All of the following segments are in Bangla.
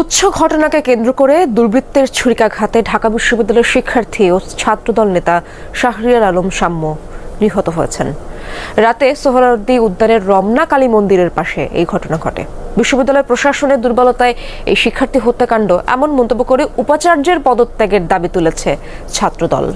তুচ্ছ ঘটনাকে কেন্দ্র করে দুর্বৃত্তের ছুরিকাঘাতে ঢাকা বিশ্ববিদ্যালয়ের শিক্ষার্থী ও ছাত্রদল নেতা শাহরিয়ার আলম সাম্য নিহত হয়েছেন। রাতে সোহরাওয়ার্দী উদ্যানের রমনা কালী মন্দিরের পাশে এই ঘটনা ঘটে। বিশ্ববিদ্যালয় প্রশাসনের দুর্বলতায় এই শিক্ষার্থী হত্যাকাণ্ড এমন মন্তব্য করে উপাচার্যের পদত্যাগের দাবি তুলেছে ছাত্রদল।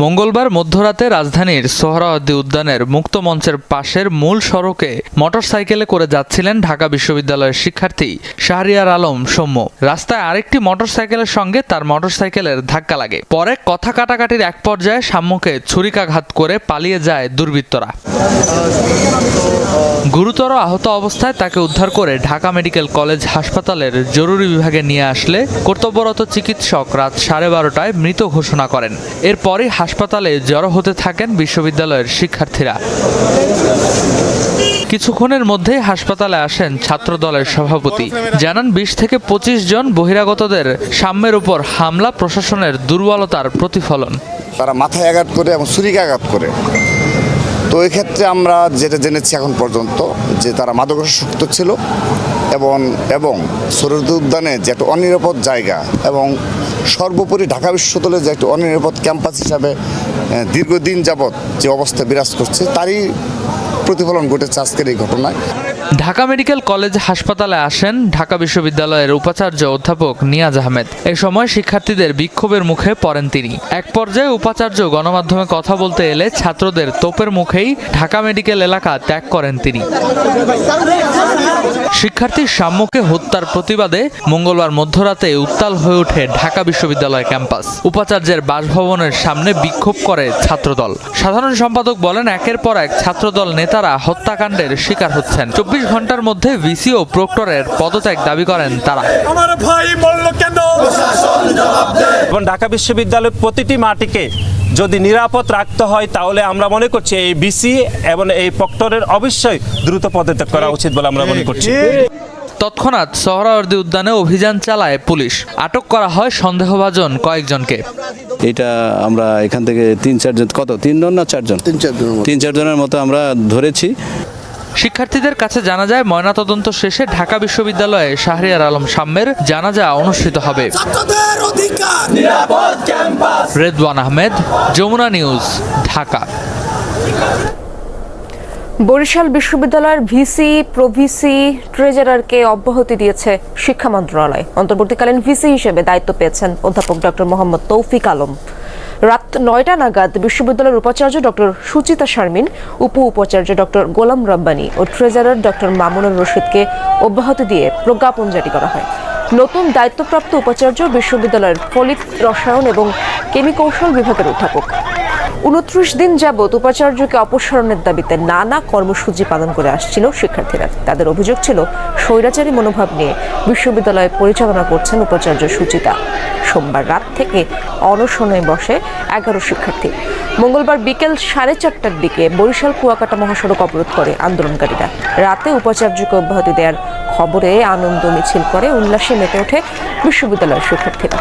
মঙ্গলবার মধ্যরাতে রাজধানীর সোহরাওয়ার্দী উদ্যানের মুক্ত মঞ্চের পাশের মূল সড়কে মোটরসাইকেলে করে যাচ্ছিলেন ঢাকা বিশ্ববিদ্যালয়ের শিক্ষার্থী শাহরিয়ার আলম সৌম্য। রাস্তায় আরেকটি মোটরসাইকেলের সঙ্গে তার মোটরসাইকেলের ধাক্কা লাগে। পরে কথা কাটাকাটির এক পর্যায়ে সাম্যকে ছুরিকাঘাত করে পালিয়ে যায় দুর্বৃত্তরা। গুরুতর আহত অবস্থায় তাকে উদ্ধার করে ঢাকা মেডিকেল কলেজ হাসপাতালের জরুরি বিভাগে নিয়ে আসলে কর্তব্যরত চিকিৎসক রাত সাড়ে বারোটায় মৃত ঘোষণা করেন। এরপরই হাসপাতালে জড়ো হতে থাকেন বিশ্ববিদ্যালয়ের শিক্ষার্থীরা। কিছুক্ষণের মধ্যেই হাসপাতালে আসেন ছাত্র দলের সভাপতি। জানান, বিশ থেকে পঁচিশ জন বহিরাগতদের সাম্যের উপর হামলা প্রশাসনের দুর্বলতার প্রতিফলন। তারা মাথায় আঘাত করে এবং ছুরিকে আঘাত করে। তো এক্ষেত্রে ক্ষেত্রে আমরা যেটা জেনেছি এখন পর্যন্ত, যে তারা মাদকাসক্ত ছিল এবং এবং সরুদ উদ্যানে যে একটা অনিরাপদ জায়গা এবং সর্বোপরি ঢাকা বিশ্ববিদ্যালয়ে যে একটা অনিরাপদ ক্যাম্পাস হিসাবে দীর্ঘদিন যাবৎ যে অবস্থা বিরাজ করছে, তারই প্রতিফলন ঘটেছে আজকের এই ঘটনায়। ঢাকা মেডিকেল কলেজ হাসপাতালে আসেন ঢাকা বিশ্ববিদ্যালয়ের উপাচার্য অধ্যাপক নিয়াজ আহমেদ। এ সময় শিক্ষার্থীদের বিক্ষোভের মুখে পড়েন তিনি। এক পর্যায়ে উপাচার্য গণমাধ্যমে কথা বলতে এলে ছাত্রদের তোপের মুখেই ঢাকা মেডিকেল এলাকা ত্যাগ করেন তিনি। শিক্ষার্থী সাম্যকে হত্যার প্রতিবাদে মঙ্গলবার মধ্যরাতে উত্তাল হয়ে ওঠে ঢাকা বিশ্ববিদ্যালয় ক্যাম্পাস। উপাচার্যের বাসভবনের সামনে বিক্ষোভ করে ছাত্রদল। সাধারণ সম্পাদক বলেন একের পর এক ছাত্রদল নেতারা হত্যাকাণ্ডের শিকার হচ্ছেন। চব্বিশ ঘণ্টার মধ্যে ভিসি ও প্রক্টরের পদত্যাগ দাবি করেন তারা। আমার ভাই মরল কেন? এবং ঢাকা বিশ্ববিদ্যালয়ের প্রতিটি মাটিকে যদি নিরাপদ রাখতে হয় তাহলে আমরা মনে করছি এই বিসি এবং এই পক্টরের অবশ্যই দ্রুত পদত্যাগ করা উচিত বলে আমরা মনে করছি। তৎক্ষণাৎ সোহরাওয়ার্দী উদ্যানে অভিযান চালায় পুলিশ। আটক করা হয় সন্দেহভাজন কয়েকজনকে। এটা আমরা এখান থেকে তিন চারজন কত? তিনজন না চারজন? তিন চারজন তিন চারজনের মতো আমরা ধরেছি। শিক্ষার্থীদের কাছে জানা যায় ময়নাতদন্ত শেষে ঢাকা বিশ্ববিদ্যালয়ে শাহরিয়ার আলম সাম্যের জানাজা অনুষ্ঠিত হবে। রেদওয়ান আহমেদ যমুনা নিউজ ঢাকা। বরিশাল বিশ্ববিদ্যালয়ের ভিসি প্রভিসি ট্রেজারারকে অব্যাহতি দিয়েছে শিক্ষা মন্ত্রণালয়। অন্তর্বর্তীকালীন ভিসি হিসেবে দায়িত্ব পেয়েছেন অধ্যাপক ডক্টর মোহাম্মদ তৌফিক আলম। রাত নয়টা নাগাদ বিশ্ববিদ্যালয়ের উপাচার্য ডক্টর সুচিতা শারমিন, উপ উপাচার্য ডক্টর গোলাম রব্বানি ও ট্রেজারার ডক্টর মামুনুর রশিদকে অব্যাহতি দিয়ে প্রজ্ঞাপন জারি করা হয়। নতুন দায়িত্বপ্রাপ্ত উপাচার্য বিশ্ববিদ্যালয়ের ফলিত রসায়ন এবং কেমিকৌশল বিভাগের অধ্যাপক। উনত্রিশ দিন যাবৎ উপাচার্যকে অপসারণের দাবিতে নানা কর্মসূচি পালন করে আসছিল শিক্ষার্থীরা। তাদের অভিযোগ ছিল, স্বৈরাচারী মনোভাব নিয়ে বিশ্ববিদ্যালয় পরিচালনা করছেন উপাচার্য সুচিতা। সোমবার রাত থেকে অনশনে বসে এগারো শিক্ষার্থী। মঙ্গলবার বিকেল সাড়ে চারটার দিকে বরিশাল কুয়াকাটা মহাসড়ক অবরোধ করে আন্দোলনকারীরা। রাতে উপাচার্যকে অব্যাহতি দেওয়ার খবরে আনন্দ মিছিল করে উল্লাসে মেতে ওঠে বিশ্ববিদ্যালয়ের শিক্ষার্থীরা।